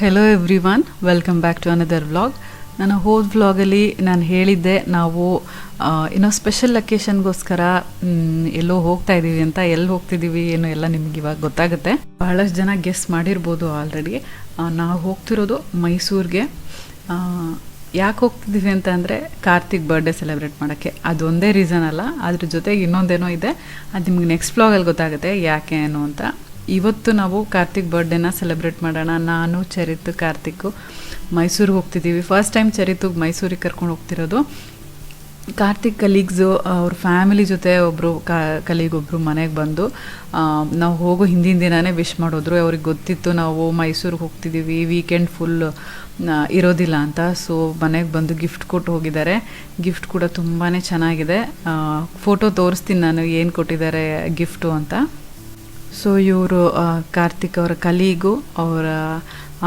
Hello everyone welcome back to another vlog ನಾನು ಹೋದ ವ್ಲಾಗಲ್ಲಿ ನಾನು ಹೇಳಿದ್ದೆ, ನಾವು ಏನೋ ಸ್ಪೆಷಲ್ ಲೊಕೇಶನ್ಗೋಸ್ಕರ ಎಲ್ಲೋ ಹೋಗ್ತಾ ಇದ್ದೀವಿ ಅಂತ. ಎಲ್ಲಿ ಹೋಗ್ತಿದ್ದೀವಿ ಏನು ಎಲ್ಲ ನಿಮ್ಗೆ ಇವಾಗ ಗೊತ್ತಾಗುತ್ತೆ. ಬಹಳಷ್ಟು ಜನ ಗೆಸ್ ಮಾಡಿರ್ಬೋದು ಆಲ್ರೆಡಿ ನಾವು ಹೋಗ್ತಿರೋದು ಮೈಸೂರಿಗೆ. ಯಾಕೆ ಹೋಗ್ತಿದ್ದೀವಿ ಅಂತ ಅಂದರೆ, ಕಾರ್ತಿಕ್ ಬರ್ಡೇ ಸೆಲೆಬ್ರೇಟ್ ಮಾಡೋಕ್ಕೆ. ಅದೊಂದೇ ರೀಸನ್ ಅಲ್ಲ, ಅದ್ರ ಜೊತೆಗೆ ಇನ್ನೊಂದೇನೋ ಇದೆ. ಅದು ನಿಮ್ಗೆ ನೆಕ್ಸ್ಟ್ ವ್ಲಾಗಲ್ಲಿ ಗೊತ್ತಾಗುತ್ತೆ ಯಾಕೆ, ಏನು ಅಂತ. ಇವತ್ತು ನಾವು ಕಾರ್ತಿಕ್ ಬರ್ಡೇನ ಸೆಲೆಬ್ರೇಟ್ ಮಾಡೋಣ. ನಾನು, ಚರಿತ್, ಕಾರ್ತಿಕ್ ಮೈಸೂರಿಗೆ ಹೋಗ್ತಿದ್ದೀವಿ. ಫಸ್ಟ್ ಟೈಮ್ ಚರಿತ್ ಮೈಸೂರಿಗೆ ಕರ್ಕೊಂಡು ಹೋಗ್ತಿರೋದು. ಕಾರ್ತಿಕ್ ಕಲೀಗ್ಸು ಅವ್ರ ಫ್ಯಾಮಿಲಿ ಜೊತೆ ಒಬ್ಬರು ಕಲೀಗ್ ಒಬ್ಬರು ಮನೆಗೆ ಬಂದು ನಾವು ಹೋಗೋ ಹಿಂದಿನ ದಿನಾನೇ ವಿಶ್ ಮಾಡಿದ್ರು. ಅವ್ರಿಗೆ ಗೊತ್ತಿತ್ತು, ನಾವು ಮೈಸೂರಿಗೆ ಹೋಗ್ತಿದ್ದೀವಿ. ವೀಕೆಂಡ್ ಫುಲ್ ಇರೋದಿಲ್ಲ ಅಂತ. ಸೊ ಮನೆಗೆ ಬಂದು ಗಿಫ್ಟ್ ಕೊಟ್ಟು ಹೋಗಿದ್ದಾರೆ. ಗಿಫ್ಟ್ ಕೂಡ ತುಂಬಾ ಚೆನ್ನಾಗಿದೆ. ಫೋಟೋ ತೋರಿಸ್ತೀನಿ ನಾನು, ಏನು ಕೊಟ್ಟಿದ್ದಾರೆ ಗಿಫ್ಟು ಅಂತ. ಸೊ ಇವರು ಕಾರ್ತಿಕ್ ಅವರ ಕಲೀಗು, ಅವರ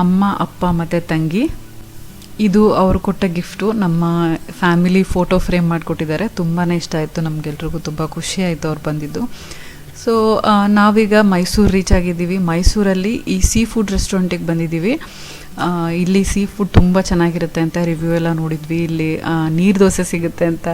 ಅಮ್ಮ, ಅಪ್ಪ ಮತ್ತು ತಂಗಿ. ಇದು ಅವರು ಕೊಟ್ಟ ಗಿಫ್ಟು. ನಮ್ಮ ಫ್ಯಾಮಿಲಿ ಫೋಟೋ ಫ್ರೇಮ್ ಮಾಡಿಕೊಟ್ಟಿದ್ದಾರೆ. ತುಂಬಾ ಇಷ್ಟ ಆಯಿತು ನಮಗೆಲ್ರಿಗೂ ತುಂಬ ಖುಷಿ ಆಯಿತು ಅವ್ರು ಬಂದಿದ್ದು. ಸೊ ನಾವೀಗ ಮೈಸೂರು ರೀಚ್ ಆಗಿದ್ದೀವಿ. ಮೈಸೂರಲ್ಲಿ ಈ ಸೀ ಫುಡ್ ರೆಸ್ಟೋರೆಂಟಿಗೆ ಬಂದಿದ್ದೀವಿ. ಇಲ್ಲಿ ಸೀ ಫುಡ್ ತುಂಬ ಚೆನ್ನಾಗಿರುತ್ತೆ ಅಂತ ರಿವ್ಯೂ ಎಲ್ಲ ನೋಡಿದ್ವಿ. ಇಲ್ಲಿ ನೀರು ದೋಸೆ ಸಿಗುತ್ತೆ ಅಂತ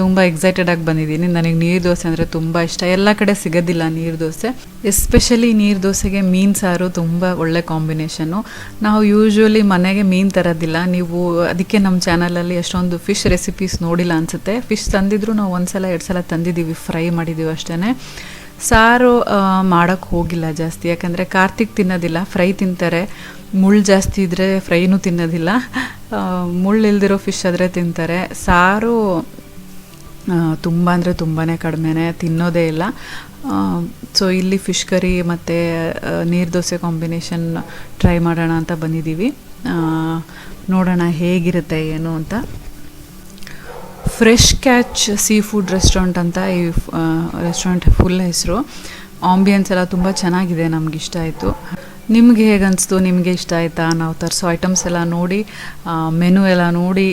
ತುಂಬ ಎಕ್ಸೈಟೆಡ್ ಆಗಿ ಬಂದಿದ್ದೀನಿ. ನನಗೆ ನೀರು ದೋಸೆ ಅಂದರೆ ತುಂಬ ಇಷ್ಟ. ಎಲ್ಲ ಕಡೆ ಸಿಗೋದಿಲ್ಲ ನೀರು ದೋಸೆ. ಎಸ್ಪೆಷಲಿ ನೀರು ದೋಸೆಗೆ ಮೀನು ಸಾರು ತುಂಬ ಒಳ್ಳೆ ಕಾಂಬಿನೇಷನ್ನು ನಾವು ಯೂಶ್ವಲಿ ಮನೆಗೆ ಮೀನು ತರೋದಿಲ್ಲ. ನೀವು, ಅದಕ್ಕೆ ನಮ್ಮ ಚಾನಲಲ್ಲಿ ಅಷ್ಟೊಂದು ಫಿಶ್ ರೆಸಿಪೀಸ್ ನೋಡಿಲ್ಲ ಅನಿಸುತ್ತೆ. ಫಿಶ್ ತಂದಿದ್ರು ನಾವು ಒಂದು ಸಲ ಎರಡು ಸಲ ತಂದಿದ್ದೀವಿ ಫ್ರೈ ಮಾಡಿದ್ದೀವಿ ಅಷ್ಟೇ ಸಾರು ಮಾಡೋಕ್ಕೆ ಹೋಗಿಲ್ಲ ಜಾಸ್ತಿ. ಯಾಕಂದರೆ ಕಾರ್ತಿಕ್ ತಿನ್ನೋದಿಲ್ಲ ಫ್ರೈ ತಿಂತಾರೆ. ಮುಳ್ಳು ಜಾಸ್ತಿ ಇದ್ದರೆ ಫ್ರೈನೂ ತಿನ್ನೋದಿಲ್ಲ. ಮುಳ್ಳು ಇಲ್ದಿರೋ ಫಿಶ್ ಆದರೆ ತಿಂತಾರೆ. ಸಾರು ತುಂಬ ಅಂದರೆ ತುಂಬಾ ಕಡಿಮೆನೇ, ತಿನ್ನೋದೇ ಇಲ್ಲ. ಸೊ ಇಲ್ಲಿ ಫಿಶ್ ಕರಿ ಮತ್ತು ನೀರು ದೋಸೆ ಕಾಂಬಿನೇಷನ್ ಟ್ರೈ ಮಾಡೋಣ ಅಂತ ಬಂದಿದ್ದೀವಿ ನೋಡೋಣ ಹೇಗಿರುತ್ತೆ ಏನು ಅಂತ. Fresh catch seafood restaurant ಅಂತ ಈ ರೆಸ್ಟೋರೆಂಟ್ ಫುಲ್ ಹೆಸರು. ಆಂಬಿಯನ್ಸ್ ಎಲ್ಲ ತುಂಬ ಚೆನ್ನಾಗಿದೆ ನಮ್ಗೆ ಇಷ್ಟ ಆಯಿತು. ನಿಮಗೆ ಹೇಗೆ ಅನಿಸ್ತು ನಿಮಗೆ ಇಷ್ಟ ಆಯಿತಾ? ನಾವು ತರಿಸೋ ಐಟಮ್ಸ್ ಎಲ್ಲ ನೋಡಿ ಮೆನು ಎಲ್ಲ ನೋಡಿ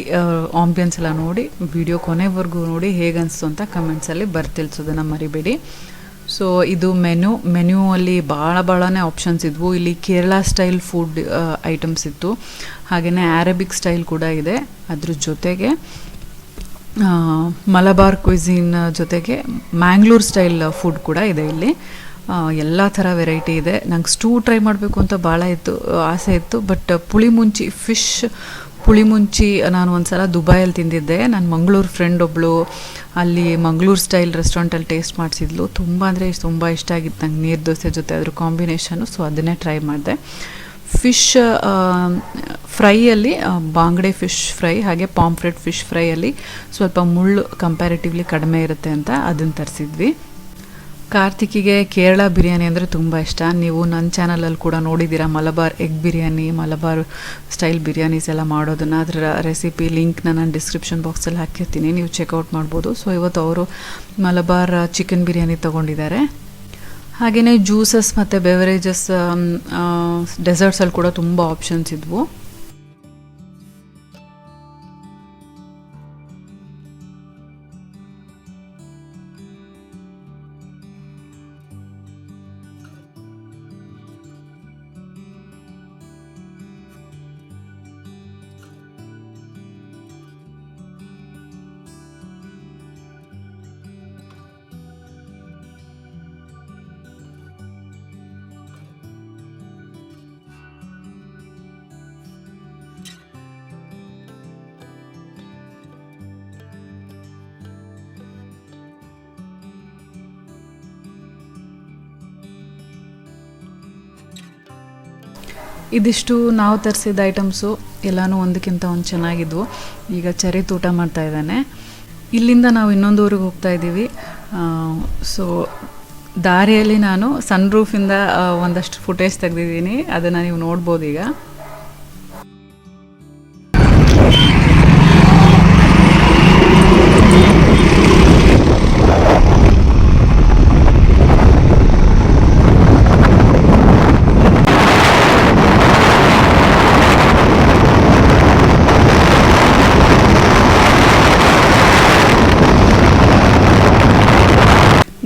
ಆಂಬಿಯನ್ಸ್ ಎಲ್ಲ ನೋಡಿ ವಿಡಿಯೋ ಕೊನೆವರೆಗೂ ನೋಡಿ ಹೇಗೆ ಅನಿಸ್ತು ಅಂತ ಕಮೆಂಟ್ಸಲ್ಲಿ ಬರ್ತಿಲ್ಸೋದನ್ನು ಮರಿಬೇಡಿ. ಸೊ ಇದು ಮೆನು ಮೆನ್ಯೂವಲ್ಲಿ ಭಾಳ ಭಾಳನೇ ಆಪ್ಷನ್ಸ್ ಇದ್ವು. ಇಲ್ಲಿ ಕೇರಳ ಸ್ಟೈಲ್ ಫುಡ್ ಐಟಮ್ಸ್ ಇತ್ತು. ಹಾಗೆಯೇ ಅರೇಬಿಕ್ ಸ್ಟೈಲ್ ಕೂಡ ಇದೆ. ಅದ್ರ ಜೊತೆಗೆ ಮಲಬಾರ್ ಕ್ವಿಝಿನ್ ಜೊತೆಗೆ ಮ್ಯಾಂಗ್ಳೂರ್ ಸ್ಟೈಲ್ ಫುಡ್ ಕೂಡ ಇದೆ ಇಲ್ಲಿ. ಎಲ್ಲ ಥರ ವೆರೈಟಿ ಇದೆ. ನಂಗೆ ಸ್ಟೂ ಟ್ರೈ ಮಾಡಬೇಕು ಅಂತ ಭಾಳ ಇತ್ತು, ಆಸೆ ಇತ್ತು ಬಟ್ ಪುಳಿಮುಂಚಿ ಫಿಶ್ ಪುಳಿಮುಂಚಿ, ನಾನು ನಾನು ಒಂದ್ಸಲ ದುಬೈಯಲ್ಲಿ ತಿಂದಿದ್ದೆ. ನನ್ನ ಮಂಗಳೂರು ಫ್ರೆಂಡ್ ಒಬ್ಬಳು ಅಲ್ಲಿ ಮಂಗಳೂರು ಸ್ಟೈಲ್ ರೆಸ್ಟೋರೆಂಟಲ್ಲಿ ಟೇಸ್ಟ್ ಮಾಡಿಸಿದ್ಲು. ತುಂಬ ಅಂದರೆ ತುಂಬ ಇಷ್ಟ ಆಗಿತ್ತು ನಂಗೆ ನೀರು ದೋಸೆ ಜೊತೆ ಅದ್ರ ಕಾಂಬಿನೇಷನು ಸೊ ಅದನ್ನೇ ಟ್ರೈ ಮಾಡಿದೆ. ಫಿಶ್ ಫ್ರೈಯಲ್ಲಿ ಬಾಂಗಡೆ ಫಿಶ್ ಫ್ರೈ ಹಾಗೆ ಪಾಂಫ್ರೆಟ್ ಫಿಶ್ ಫ್ರೈಯಲ್ಲಿ ಸ್ವಲ್ಪ ಮುಳ್ಳು ಕಂಪ್ಯಾರಿಟಿವ್ಲಿ ಕಡಿಮೆ ಇರುತ್ತೆ ಅಂತ ಅದನ್ನು ತರಿಸಿದ್ವಿ. ಕಾರ್ತಿಕಿಗೆ ಕೇರಳ ಬಿರಿಯಾನಿ ಅಂದರೆ ತುಂಬ ಇಷ್ಟ. ನೀವು ನನ್ನ ಚಾನಲಲ್ಲಿ ಕೂಡ ನೋಡಿದ್ದೀರಾ ಮಲಬಾರ್ ಎಗ್ ಬಿರಿಯಾನಿ, ಮಲಬಾರ್ ಸ್ಟೈಲ್ ಬಿರಿಯಾನೀಸ್ ಎಲ್ಲ ಮಾಡೋದನ್ನು. ಅದರ ರೆಸಿಪಿ ಲಿಂಕ್ನ ನಾನು ಡಿಸ್ಕ್ರಿಪ್ಷನ್ ಬಾಕ್ಸಲ್ಲಿ ಹಾಕಿರ್ತೀನಿ. ನೀವು ಚೆಕ್ಔಟ್ ಮಾಡ್ಬೋದು. ಸೊ, ಇವತ್ತು ಅವರು ಮಲಬಾರ್ ಚಿಕನ್ ಬಿರಿಯಾನಿ ತೊಗೊಂಡಿದ್ದಾರೆ. ಹಾಗೆಯೇ ಜ್ಯೂಸಸ್ ಮತ್ತು ಬೆವರೇಜಸ್ ಡೆಸರ್ಟ್ಸಲ್ಲಿ ಕೂಡ ತುಂಬ ಆಪ್ಷನ್ಸ್ ಇದ್ವು. ಇದಿಷ್ಟು ನಾವು ತರಿಸಿದ ಐಟಮ್ಸು ಎಲ್ಲನೂ ಒಂದಕ್ಕಿಂತ ಒಂದು ಚೆನ್ನಾಗಿದ್ವು. ಈಗ ಚರಿ ಊಟ ಮಾಡ್ತಾ ಇದ್ದಾನೆ. ಇಲ್ಲಿಂದ ನಾವು ಇನ್ನೊಂದು ಊರಿಗೆ ಹೋಗ್ತಾ ಇದ್ದೀವಿ. ಸೊ ದಾರಿಯಲ್ಲಿ ನಾನು ಸನ್ ರೂಫಿಂದ ಒಂದಷ್ಟು ಫುಟೇಜ್ ತೆಗೆದಿದ್ದೀನಿ. ಅದನ್ನು ನೀವು ನೋಡ್ಬೋದು ಈಗ.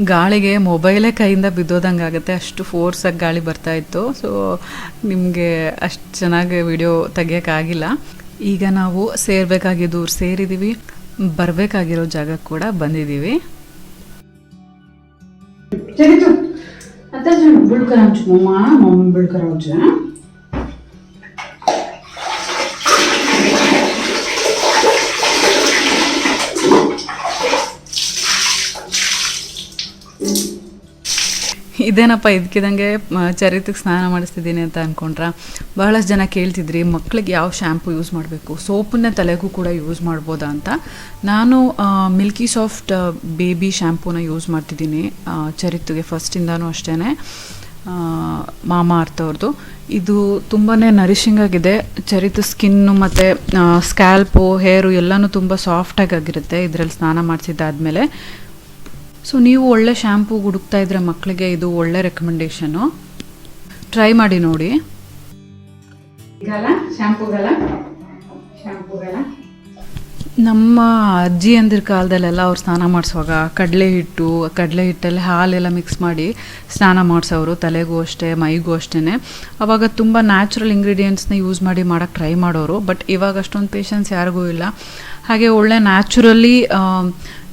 ಗಾಳಿಗೆ ಮೊಬೈಲೇ ಕೈಯಿಂದ ಬಿದ್ದೋದಂಗೆ ಆಗುತ್ತೆ. ಅಷ್ಟು ಫೋರ್ಸಾಗಿ ಗಾಳಿ ಬರ್ತಾ ಇತ್ತು. ಸೊ ನಿಮಗೆ ಅಷ್ಟು ಚೆನ್ನಾಗಿ ವಿಡಿಯೋ ತೆಗಿಯೋಕ್ಕಾಗಿಲ್ಲ. ಈಗ ನಾವು ಸೇರಬೇಕಾಗಿದ್ದು ಸೇರಿದ್ದೀವಿ ಬರಬೇಕಾಗಿರೋ ಜಾಗ ಕೂಡ ಬಂದಿದ್ದೀವಿ Jadi tu, ಮಮ್ಮ yang ಬಿಳ್ಕರ mama ಇದೇನಪ್ಪ, ಇದ್ಕಿದಂಗೆ ಚರಿತ್ರಕ್ಕೆ ಸ್ನಾನ ಮಾಡಿಸ್ತಿದ್ದೀನಿ ಅಂತ ಅಂದ್ಕೊಂಡ್ರ ಬಹಳಷ್ಟು ಜನ ಕೇಳ್ತಿದ್ರಿ, ಮಕ್ಳಿಗೆ ಯಾವ ಶ್ಯಾಂಪು ಯೂಸ್ ಮಾಡಬೇಕು? ಸೋಪನ್ನ ತಲೆಗೂ ಕೂಡ ಯೂಸ್ ಮಾಡ್ಬೋದಾ ಅಂತ? ನಾನು ಮಿಲ್ಕಿ ಸಾಫ್ಟ್ ಬೇಬಿ ಶ್ಯಾಂಪೂನ ಯೂಸ್ ಮಾಡ್ತಿದ್ದೀನಿ ಚರಿತ್ಗೆ ಫಸ್ಟಿಂದನೂ ಅಷ್ಟೇ ಮಾಮ ಅರ್ಥವ್ರದ್ದು ಇದು ತುಂಬಾ ನರಿಶಿಂಗ್ ಆಗಿದೆ. ಚರಿತ್ ಸ್ಕಿನ್ನು ಮತ್ತು ಸ್ಕ್ಯಾಲ್ಪು ಹೇರು ಎಲ್ಲನೂ ತುಂಬ ಸಾಫ್ಟಾಗಿ ಆಗಿರುತ್ತೆ. ಇದರಲ್ಲಿ ಸ್ನಾನ ಮಾಡಿಸಿದ್ದಾದಮೇಲೆ. ಸೊ ನೀವು ಒಳ್ಳೆ ಶ್ಯಾಂಪೂ ಹುಡುಕ್ತಾ ಇದ್ರೆ ಮಕ್ಕಳಿಗೆ ಇದು ಒಳ್ಳೆ ರೆಕಮೆಂಡೇಶನು ಟ್ರೈ ಮಾಡಿ ನೋಡಿ. ನಮ್ಮ ಅಜ್ಜಿ ಅಂದಿರ ಕಾಲದಲ್ಲೆಲ್ಲ ಅವ್ರು ಸ್ನಾನ ಮಾಡಿಸುವಾಗ ಕಡಲೆ ಹಿಟ್ಟು ಕಡಲೆ ಹಿಟ್ಟಲ್ಲಿ ಹಾಲೆಲ್ಲ ಮಿಕ್ಸ್ ಮಾಡಿ ಸ್ನಾನ ಮಾಡಿಸೋರು ತಲೆಗೂ ಅಷ್ಟೇ ಮೈಗೂ ಅಷ್ಟೇ ಅವಾಗ ತುಂಬ ನ್ಯಾಚುರಲ್ ಇಂಗ್ರೀಡಿಯೆಂಟ್ಸ್ನ ಯೂಸ್ ಮಾಡಿ ಮಾಡೋಕ್ಕೆ ಟ್ರೈ ಮಾಡೋರು ಬಟ್ ಇವಾಗ ಅಷ್ಟೊಂದು ಪೇಷನ್ಸ್ ಯಾರಿಗೂ ಇಲ್ಲ. ಹಾಗೆ ಒಳ್ಳೆ ನ್ಯಾಚುರಲಿ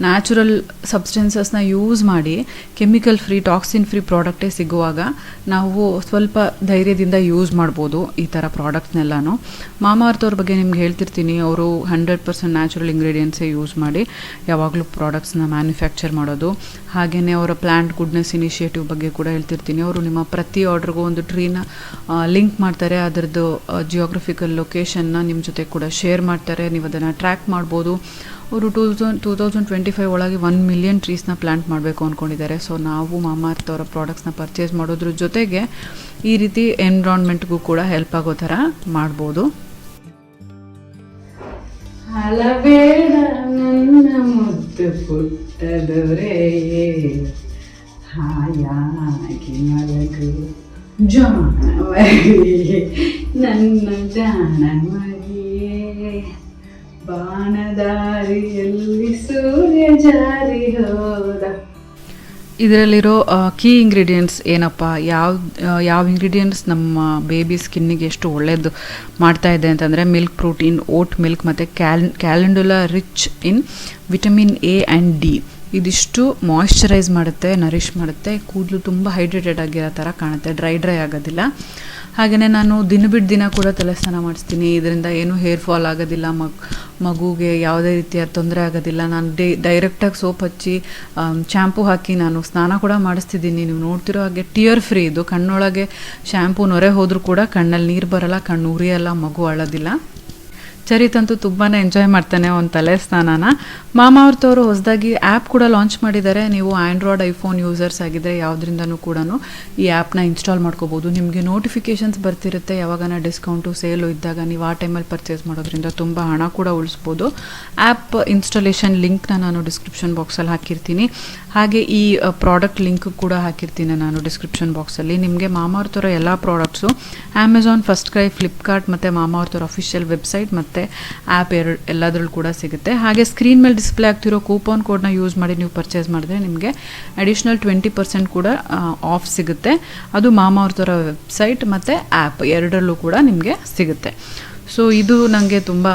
ನ್ಯಾಚುರಲ್ ಸಬ್ಸ್ಟೆನ್ಸಸ್ನ ಯೂಸ್ ಮಾಡಿ ಕೆಮಿಕಲ್ ಫ್ರೀ, ಟಾಕ್ಸಿನ್ ಫ್ರೀ ಪ್ರಾಡಕ್ಟೇ ಸಿಗುವಾಗ ನಾವು ಸ್ವಲ್ಪ ಧೈರ್ಯದಿಂದ ಯೂಸ್ ಮಾಡ್ಬೋದು ಈ ಥರ ಪ್ರಾಡಕ್ಟ್ಸ್ನೆಲ್ಲನೂ. ಮಾಮಾರ್ಥವ್ರ ಬಗ್ಗೆ ನಿಮ್ಗೆ ಹೇಳ್ತಿರ್ತೀನಿ, ಅವರು ಹಂಡ್ರೆಡ್ ಪರ್ಸೆಂಟ್ ನ್ಯಾಚುರಲ್ ಇಂಗ್ರೀಡಿಯೆಂಟ್ಸೇ ಯೂಸ್ ಮಾಡಿ ಯಾವಾಗಲೂ ಪ್ರಾಡಕ್ಟ್ಸ್ನ ಮ್ಯಾನುಫ್ಯಾಕ್ಚರ್ ಮಾಡೋದು. ಹಾಗೆಯೇ ಅವರ ಪ್ಲ್ಯಾಂಟ್ ಗುಡ್ನೆಸ್ ಇನಿಷಿಯೇಟಿವ್ ಬಗ್ಗೆ ಕೂಡ ಹೇಳ್ತಿರ್ತೀನಿ. ಅವರು ನಿಮ್ಮ ಪ್ರತಿ ಆರ್ಡ್ರಿಗೂ ಒಂದು ಟ್ರೀನ ಲಿಂಕ್ ಮಾಡ್ತಾರೆ, ಅದರದ್ದು ಜಿಯೋಗ್ರಫಿಕಲ್ ಲೊಕೇಶನ್ನ ನಿಮ್ಮ ಜೊತೆ ಕೂಡ ಶೇರ್ ಮಾಡ್ತಾರೆ. ನೀವು ಅದನ್ನು ಟ್ರ್ಯಾಕ್ ಮಾಡ್ಬೋದು. ಅವರು two thousand two thousand twenty five ಒಳಗೆ ಒನ್ ಮಿಲಿಯನ್ ಟ್ರೀಸ್ನ ಪ್ಲಾಂಟ್ ಮಾಡಬೇಕು ಅಂದ್ಕೊಂಡಿದ್ದಾರೆ ಸೊ ನಾವು ಮಾಮಾರ್ತ್ ಅವರ ಪ್ರಾಡಕ್ಟ್ಸ್ನ ಪರ್ಚೇಸ್ ಮಾಡೋದ್ರ ಜೊತೆಗೆ ಈ ರೀತಿ ಎನ್ವಿರಾನ್ಮೆಂಟ್ಗೂ ಕೂಡ ಹೆಲ್ಪ್ ಆಗೋ ಥರ ಮಾಡ್ಬೋದು. ಹಲಬೇಡ, ನನ್ನ ಮುದ್ದು ಹಾಯಾಗಿ ಮಲಗು ಜಾಣವರಿ ನನ್ನ ಜಾಣವರಿಯೇ ಇದರಲ್ಲಿರೋ ಕೀ ಇಂಗ್ರೀಡಿಯೆಂಟ್ಸ್ ಏನಪ್ಪ? ಯಾವ ಯಾವ ಇಂಗ್ರೀಡಿಯೆಂಟ್ಸ್ ನಮ್ಮ ಬೇಬಿ ಸ್ಕಿನ್ನಿಗೆ ಎಷ್ಟು ಒಳ್ಳೆಯದು ಮಾಡ್ತಾ ಇದೆ ಅಂತಂದರೆ ಮಿಲ್ಕ್ ಪ್ರೋಟೀನ್ ಓಟ್ ಮಿಲ್ಕ್ ಮತ್ತು cal calendula rich in vitamin A and D ಇದಿಷ್ಟು ಮಾಯ್ಶ್ಚರೈಸ್ ಮಾಡುತ್ತೆ ನರಿಷ್ ಮಾಡುತ್ತೆ, ಕೂದಲು ತುಂಬ ಹೈಡ್ರೇಟೆಡ್ ಆಗಿರೋ ಥರ ಕಾಣುತ್ತೆ ಡ್ರೈ ಡ್ರೈ ಆಗೋದಿಲ್ಲ. ಹಾಗೆಯೇ ನಾನು ದಿನ ಬಿಟ್ಟು ದಿನ ಕೂಡ ತಲೆ ಸ್ನಾನ ಮಾಡಿಸ್ತೀನಿ. ಇದರಿಂದ ಏನೂ ಹೇರ್ ಫಾಲ್ ಆಗೋದಿಲ್ಲ, ಮಗ್, ಮಗುಗೆ ಯಾವುದೇ ರೀತಿಯ ತೊಂದರೆ ಆಗೋದಿಲ್ಲ. ನಾನು ಡೈ ಡೈರೆಕ್ಟಾಗಿ ಸೋಪ್ ಹಚ್ಚಿ ಶ್ಯಾಂಪು ಹಾಕಿ ನಾನು ಸ್ನಾನ ಕೂಡ ಮಾಡಿಸ್ತಿದ್ದೀನಿ. ನೀವು ನೋಡ್ತಿರೋ ಹಾಗೆ ಟಿಯರ್ ಫ್ರೀ ಇದು. ಕಣ್ಣೊಳಗೆ ಶ್ಯಾಂಪು ನೊರೆ ಹೋದರೂ ಕೂಡ ಕಣ್ಣಲ್ಲಿ ನೀರು ಬರಲ್ಲ, ಕಣ್ಣು ಉರಿಯಲ್ಲ, ಮಗು ಅಳೋದಿಲ್ಲ. ಚರಿತಂತೂ ತುಂಬಾ ಎಂಜಾಯ್ ಮಾಡ್ತಾನೆ ಒಂದು ತಲೆ ಸ್ನಾನನ. ಮಾಮ ಅವ್ರತವರು ಹೊಸದಾಗಿ ಆ್ಯಪ್ ಕೂಡ ಲಾಂಚ್ ಮಾಡಿದ್ದಾರೆ. ನೀವು ಆ್ಯಂಡ್ರಾಯ್ಡ್ ಐಫೋನ್ ಯೂಸರ್ಸ್ ಆಗಿದ್ದರೆ ಯಾವುದರಿಂದನೂ ಕೂಡ ಈ ಆ್ಯಪ್ನ ಇನ್ಸ್ಟಾಲ್ ಮಾಡ್ಕೋಬೋದು. ನಿಮಗೆ ನೋಟಿಫಿಕೇಷನ್ಸ್ ಬರ್ತಿರುತ್ತೆ. ಯಾವಾಗನ ಡಿಸ್ಕೌಂಟು ಸೇಲು ಇದ್ದಾಗ ನೀವು ಆ ಟೈಮಲ್ಲಿ ಪರ್ಚೇಸ್ ಮಾಡೋದ್ರಿಂದ ತುಂಬ ಹಣ ಕೂಡ ಉಳಿಸ್ಬೋದು. ಆ್ಯಪ್ ಇನ್ಸ್ಟಾಲೇಷನ್ ಲಿಂಕ್ನ ನಾನು ಡಿಸ್ಕ್ರಿಪ್ಷನ್ ಬಾಕ್ಸಲ್ಲಿ ಹಾಕಿರ್ತೀನಿ. ಹಾಗೆ ಈ ಪ್ರಾಡಕ್ಟ್ ಲಿಂಕ್ ಕೂಡ ಹಾಕಿರ್ತೀನಿ ನಾನು ಡಿಸ್ಕ್ರಿಪ್ಷನ್ ಬಾಕ್ಸಲ್ಲಿ ನಿಮಗೆ ಮಾಮಾರ್ತವರ ಎಲ್ಲ products Amazon FirstCry Flipkart ಮತ್ತು ಮಾಮಾರ್ತವ್ರ ಅಫಿಷಿಯಲ್ ವೆಬ್ಸೈಟ್ ಮತ್ತು ಆ್ಯಪ್ ಎರಡು ಎಲ್ಲದರಲ್ಲೂ ಕೂಡ ಸಿಗುತ್ತೆ. ಹಾಗೆ ಸ್ಕ್ರೀನ್ ಮೇಲೆ ಡಿಸ್ಪ್ಲೇ ಆಗ್ತಿರೋ ಕೂಪನ್ ಕೋಡ್ನ ಯೂಸ್ ಮಾಡಿ ನೀವು ಪರ್ಚೇಸ್ ಮಾಡಿದ್ರೆ ನಿಮಗೆ ಅಡಿಷ್ನಲ್ ಟ್ವೆಂಟಿ ಪರ್ಸೆಂಟ್ ಕೂಡ ಆಫ್ ಸಿಗುತ್ತೆ. ಅದು ಮಾಮಾರ್ತವರ ವೆಬ್ಸೈಟ್ ಮತ್ತು ಆ್ಯಪ್ ಎರಡರಲ್ಲೂ ಕೂಡ ನಿಮಗೆ ಸಿಗುತ್ತೆ. ಸೊ ಇದು ನನಗೆ ತುಂಬ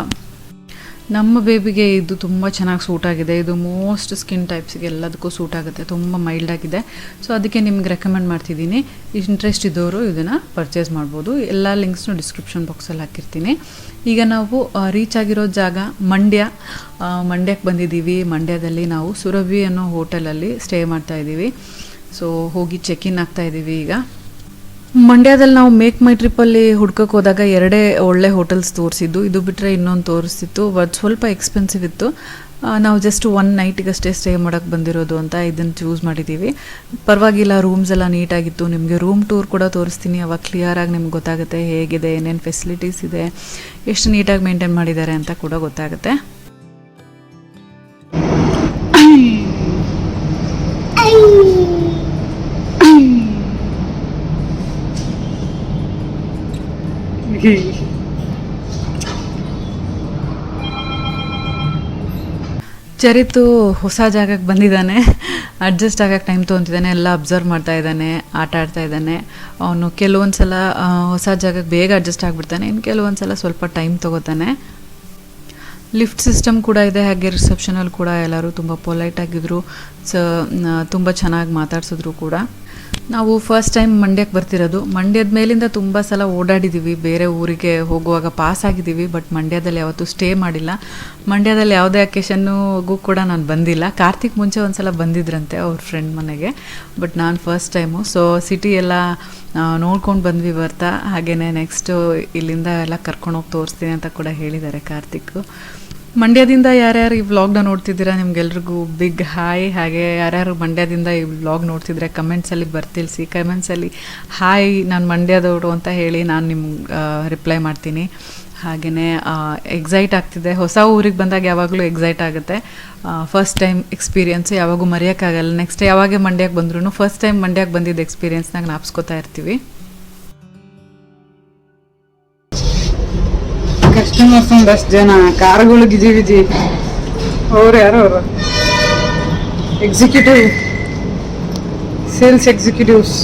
ನಮ್ಮ ಬೇಬಿಗೆ ಇದು ತುಂಬ ಚೆನ್ನಾಗಿ ಸೂಟ್ ಆಗಿದೆ. ಇದು ಮೋಸ್ಟ್ ಸ್ಕಿನ್ ಟೈಪ್ಸ್ಗೆ ಎಲ್ಲದಕ್ಕೂ ಸೂಟ್ ಆಗುತ್ತೆ. ತುಂಬ ಮೈಲ್ಡ್ ಆಗಿದೆ. ಸೊ ಅದಕ್ಕೆ ನಿಮ್ಗೆ ರೆಕಮೆಂಡ್ ಮಾಡ್ತಿದ್ದೀನಿ. ಇಂಟ್ರೆಸ್ಟ್ ಇದ್ದವರು ಇದನ್ನು ಪರ್ಚೇಸ್ ಮಾಡ್ಬೋದು. ಎಲ್ಲ ಲಿಂಕ್ಸ್ನು ಡಿಸ್ಕ್ರಿಪ್ಷನ್ ಬಾಕ್ಸಲ್ಲಿ ಹಾಕಿರ್ತೀನಿ. ಈಗ ನಾವು ರೀಚ್ ಆಗಿರೋ ಜಾಗ ಮಂಡ್ಯ. ಮಂಡ್ಯಕ್ಕೆ ಬಂದಿದ್ದೀವಿ. ಮಂಡ್ಯದಲ್ಲಿ ನಾವು ಸುರಭಿ ಅನ್ನೋ ಹೋಟೆಲಲ್ಲಿ ಸ್ಟೇ ಮಾಡ್ತಾ ಇದ್ದೀವಿ. ಸೊ ಹೋಗಿ ಚೆಕ್ ಇನ್ ಆಗ್ತಾ ಇದ್ದೀವಿ ಈಗ. ಮಂಡ್ಯದಲ್ಲಿ ನಾವು ಮೇಕ್ ಮೈ ಟ್ರಿಪ್ಪಲ್ಲಿ ಹುಡ್ಕಕ್ಕೆ ಹೋದಾಗ ಎರಡೇ ಒಳ್ಳೆ ಹೋಟೆಲ್ಸ್ ತೋರಿಸಿದ್ದು. ಇದು ಬಿಟ್ಟರೆ ಇನ್ನೊಂದು ತೋರಿಸ್ತಿತ್ತು ಬಟ್ ಸ್ವಲ್ಪ ಎಕ್ಸ್ಪೆನ್ಸಿವ್ ಇತ್ತು. ನಾವು ಜಸ್ಟ್ ಒನ್ ನೈಟಿಗಷ್ಟೇ ಸ್ಟೇ ಮಾಡೋಕ್ಕೆ ಬಂದಿರೋದು ಅಂತ ಇದನ್ನು ಚೂಸ್ ಮಾಡಿದ್ದೀವಿ ಪರವಾಗಿಲ್ಲ ರೂಮ್ಸ್ ಎಲ್ಲ ನೀಟಾಗಿತ್ತು. ನಿಮಗೆ ರೂಮ್ ಟೂರ್ ಕೂಡ ತೋರಿಸ್ತೀನಿ. ಅವಾಗ ಕ್ಲಿಯರಾಗಿ ನಿಮ್ಗೆ ಗೊತ್ತಾಗುತ್ತೆ ಹೇಗಿದೆ, ಏನೇನು ಫೆಸಿಲಿಟೀಸ್ ಇದೆ, ಎಷ್ಟು ನೀಟಾಗಿ ಮೇಂಟೈನ್ ಮಾಡಿದ್ದಾರೆ ಅಂತ ಕೂಡ ಗೊತ್ತಾಗುತ್ತೆ. ಚರಿತು ಹೊಸ ಜಾಗಕ್ಕೆ ಬಂದಿದ್ದಾನೆ. ಅಡ್ಜಸ್ಟ್ ಆಗಕ್ಕೆ ಟೈಮ್ ತೊಗೊತಿದ್ದಾನೆ. ಎಲ್ಲ ಅಬ್ಸರ್ವ್ ಮಾಡ್ತಾ ಇದ್ದಾನೆ. ಆಟ ಆಡ್ತಾ ಇದ್ದಾನೆ. ಅವನು ಕೆಲವೊಂದು ಸಲ ಹೊಸ ಜಾಗಕ್ಕೆ ಬೇಗ ಅಡ್ಜಸ್ಟ್ ಆಗಿಬಿಡ್ತಾನೆ. ಇನ್ನು ಕೆಲವೊಂದು ಸಲ ಸ್ವಲ್ಪ ಟೈಮ್ ತೊಗೋತಾನೆ. ಲಿಫ್ಟ್ ಸಿಸ್ಟಮ್ ಕೂಡ ಇದೆ. ಹಾಗೆ ರಿಸೆಪ್ಷನಲ್ಲಿ ಕೂಡ ಎಲ್ಲರೂ ತುಂಬ ಪೊಲೈಟ್ ಆಗಿದ್ರು. ಸ ತುಂಬ ಚೆನ್ನಾಗಿ ಮಾತಾಡ್ಸಿದ್ರು ಕೂಡ. ನಾವು ಫಸ್ಟ್ ಟೈಮ್ ಮಂಡ್ಯಕ್ಕೆ ಬರ್ತಿರೋದು. ಮಂಡ್ಯದ ಮೇಲಿಂದ ತುಂಬ ಸಲ ಓಡಾಡಿದ್ದೀವಿ ಬೇರೆ ಊರಿಗೆ ಹೋಗುವಾಗ ಪಾಸ್ ಆಗಿದ್ದೀವಿ ಬಟ್ ಮಂಡ್ಯದಲ್ಲಿ ಯಾವತ್ತೂ ಸ್ಟೇ ಮಾಡಿಲ್ಲ. ಮಂಡ್ಯದಲ್ಲಿ ಯಾವುದೇ ಅಕೇಶನ್ನುಗೂ ಕೂಡ ನಾನು ಬಂದಿಲ್ಲ. ಕಾರ್ತಿಕ್ ಮುಂಚೆ ಒಂದು ಸಲ ಬಂದಿದ್ರಂತೆ ಅವ್ರ ಫ್ರೆಂಡ್ ಮನೆಗೆ ಬಟ್ ನಾನು ಫಸ್ಟ್ ಟೈಮು ಸೊ ಸಿಟಿ ಎಲ್ಲ ನೋಡ್ಕೊಂಡು ಬಂದ್ವಿ ಬರ್ತಾ. ಹಾಗೆಯೇ ನೆಕ್ಸ್ಟು ಇಲ್ಲಿಂದ ಎಲ್ಲ ಕರ್ಕೊಂಡೋಗಿ ತೋರಿಸ್ತೀನಿ ಅಂತ ಕೂಡ ಹೇಳಿದ್ದಾರೆ ಕಾರ್ತಿಕ್. ಮಂಡ್ಯದಿಂದ ಯಾರ್ಯಾರು ಈ ವ್ಲಾಗ್ನ ನೋಡ್ತಿದ್ದೀರಾ ನಿಮ್ಗೆಲ್ರಿಗೂ ಬಿಗ್ ಹಾಯ್ ಹಾಗೆ ಯಾರ್ಯಾರು ಮಂಡ್ಯದಿಂದ ಈ ವ್ಲಾಗ್ ನೋಡ್ತಿದ್ರೆ ಕಮೆಂಟ್ಸಲ್ಲಿ ಬರ್ತಿಲ್ಸಿ ಕಮೆಂಟ್ಸಲ್ಲಿ ಹಾಯ್ ನಾನು ಮಂಡ್ಯದವರು ಅಂತ ಹೇಳಿ ನಾನು ನಿಮ್ಗೆ ರಿಪ್ಲೈ ಮಾಡ್ತೀನಿ. ಹಾಗೆಯೇ ಎಕ್ಸೈಟ್ ಆಗ್ತಿದೆ. ಹೊಸ ಊರಿಗೆ ಬಂದಾಗ ಯಾವಾಗಲೂ ಎಕ್ಸೈಟ್ ಆಗುತ್ತೆ. ಫಸ್ಟ್ ಟೈಮ್ ಎಕ್ಸ್ಪೀರಿಯೆನ್ಸ್ ಯಾವಾಗೂ ಮರೆಯೋಕ್ಕಾಗಲ್ಲ. ನೆಕ್ಸ್ಟ್ ಯಾವಾಗೇ ಮಂಡ್ಯಕ್ಕೆ ಬಂದ್ರೂ ಫಸ್ಟ್ ಟೈಮ್ ಮಂಡ್ಯಕ್ಕೆ ಬಂದಿದ್ದ ಎಕ್ಸ್ಪೀರಿಯೆನ್ಸ್ನಾಗ ನಾಪ್ಸ್ಕೊತಾ ಇರ್ತೀವಿ. ಒಂದಷ್ಟು ಜನ ಕಾರ್ಗಳು ಗಿಜಿ ಗಿಜಿ ಅವ್ರು ಯಾರು ಅವರು. Executive sales executives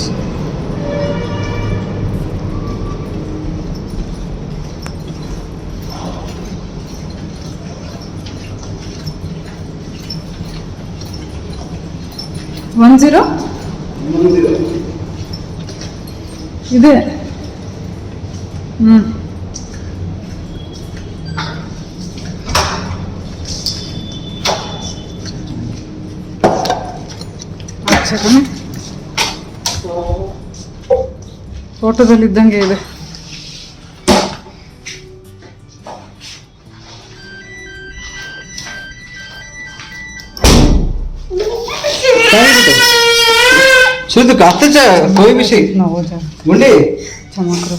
one zero ಇದೆ. ಹ್ಞೂ ಫೋಟೋದಲ್ಲಿ ಇದ್ದಂಗೆ ಇದೆ शुद्ध कास्तच कोई विषय ನಾವು ಜ मुंडे ಚಮಕ್ರು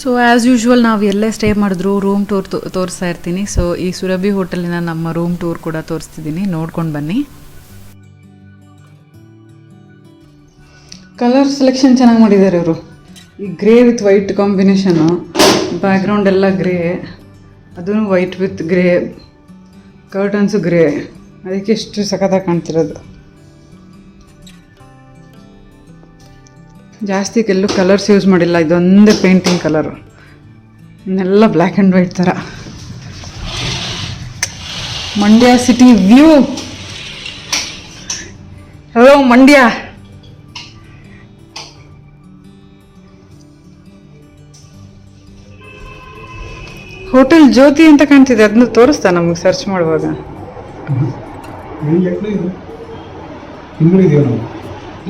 ಸೊ ಆ್ಯಸ್ ಯೂಶ್ವಲ್ ನಾವು ಎಲ್ಲೇ ಸ್ಟೇ ಮಾಡಿದ್ರು ರೂಮ್ ಟೂರ್ ತೋರಿಸ್ತಾ ಇರ್ತೀನಿ. ಸೊ ಈ ಸುರಭಿ ಹೋಟೆಲಿನ ನಮ್ಮ ರೂಮ್ ಟೂರ್ ಕೂಡ ತೋರಿಸ್ತಿದ್ದೀನಿ. ನೋಡ್ಕೊಂಡು ಬನ್ನಿ. ಕಲರ್ ಸೆಲೆಕ್ಷನ್ ಚೆನ್ನಾಗಿ ಮಾಡಿದ್ದಾರೆ ಇವರು. ಈ grey with white combination background ಎಲ್ಲ ಗ್ರೇ ಅದೂ white with grey curtains grey ಅದಕ್ಕೆ ಎಷ್ಟು ಸಖತ್ತಾಗಿ ಕಾಣ್ತಿರೋದು. ಜಾಸ್ತಿ ಎಲ್ಲೂ ಕಲರ್ಸ್ ಯೂಸ್ ಮಾಡಿಲ್ಲ, ಇದೊಂದೇ ಪೇಂಟಿಂಗ್ ಕಲರು ಇನ್ನೆಲ್ಲ ಬ್ಲ್ಯಾಕ್ ಆ್ಯಂಡ್ ವೈಟ್ ಥರ Mandya city view hello Mandya. Hotel Jyothi ಅಂತ ಕಾಣ್ತಿದೆ ಅದನ್ನ ತೋರಿಸ್ತಾ ನಮಗೆ ಸರ್ಚ್ ಮಾಡುವಾಗ.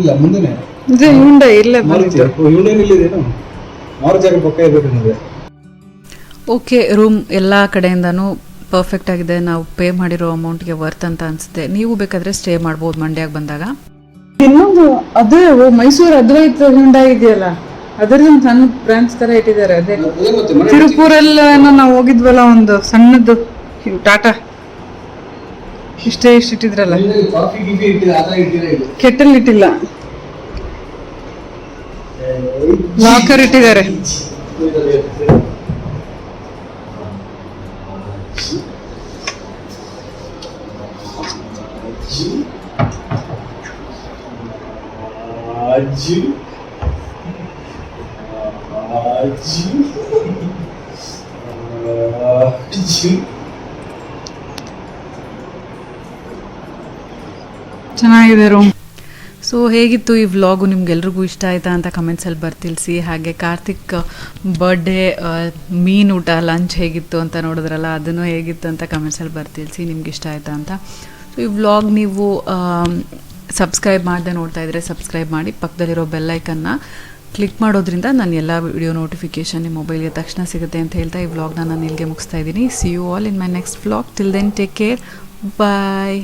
ಇಲ್ಲ, ಮುಂದೆನೆ. ಇದೆ ಇಲ್ಲೇ ಮಾರುತಿ ಬಂದಿದೆ. ಇವನೇನು ಇಲ್ಲಿದೇನು ಮಾರು ಜಾಗ ಪಕ್ಕ ಇರ್ಬೇಕು ನನಗೆ ಓಕೆ ರೂಮ್ ಎಲ್ಲ ಕಡೆಯಿಂದನೂ ಪರ್ಫೆಕ್ಟ್ ಆಗಿದೆ. ನಾವು ಪೇ ಮಾಡಿರೋ ಅಮೌಂಟ್ಗೆ ವರ್ತ್ ಅಂತ ಅನ್ಸುತ್ತೆ. ನೀವು ಬೇಕಾದ್ರೆ ಸ್ಟೇ ಮಾಡ್ಬೋದು ಮಂಡ್ಯಕ್ಕೆ ಬಂದಾಗ. ಇನ್ನೊಂದು ಅದೇ ಓ ಮೈಸೂರು ಅದ್ವೈತ ಹುಂಡೈ ಇದೆಯಲ್ಲ? ಅದರದೊಂದು ಸಣ್ಣ ಬ್ರಾಂಚ್ ತರ ಇಟ್ಟಿದ್ದಾರೆ ಅದೇ. ತಿರುಪುರಲ್ಲ ನಾವು ಹೋಗಿದ್ವಲ್ಲ ಒಂದು ಸಣ್ಣದು ಟಾಟಾ. ಇಷ್ಟೇ ಇಷ್ಟು ಇಟ್ಟಿದ್ರಲ್ಲ. ಕೆಟ್ಟಲ್ಲಿ ಇಟ್ಟಿಲ್ಲ. ಲಾಕರ್ ಇಟ್ಟಿದ್ದಾರೆ. ಚೆನ್ನಾಗಿದೆ ರೂಮ್ ಸೊ ಹೇಗಿತ್ತು ಈ ವ್ಲಾಗು ನಿಮ್ಗೆಲ್ರಿಗೂ ಇಷ್ಟ ಆಯ್ತಾ ಅಂತ ಕಮೆಂಟ್ಸಲ್ಲಿ ಬರ್ತಿಲ್ಸಿ? ಹಾಗೆ ಕಾರ್ತಿಕ್ ಬರ್ಡೇ ಮೀನು ಊಟ ಲಂಚ್ ಹೇಗಿತ್ತು ಅಂತ ನೋಡಿದ್ರಲ್ಲ, ಅದನ್ನು ಹೇಗಿತ್ತು ಅಂತ ಕಮೆಂಟ್ಸಲ್ಲಿ ಬರ್ತಿಲ್ಸಿ, ನಿಮ್ಗೆ ಇಷ್ಟ ಆಯ್ತಾ ಅಂತ. ಸೊ ಈ ವ್ಲಾಗ್ ನೀವು ಸಬ್ಸ್ಕ್ರೈಬ್ ಮಾಡದೆ ನೋಡ್ತಾ ಇದ್ರೆ ಸಬ್ಸ್ಕ್ರೈಬ್ ಮಾಡಿ, ಪಕ್ಕದಲ್ಲಿರೋ ಬೆಲ್ಲೈಕನ್ನ ಕ್ಲಿಕ್ ಮಾಡೋದ್ರಿಂದ ನಾನು ಎಲ್ಲ ವಿಡಿಯೋ ನೋಟಿಫಿಕೇಷನ್ ನಿಮ್ಮ ಮೊಬೈಲ್ಗೆ ತಕ್ಷಣ ಸಿಗುತ್ತೆ ಅಂತ ಹೇಳ್ತಾ ಈ ವ್ಲಾಗ್ನ ನಾನು ಇಲ್ಲಿಗೆ ಮುಗಿಸ್ತಾ ಇದ್ದೀನಿ. See you all in my next vlog till then take care bye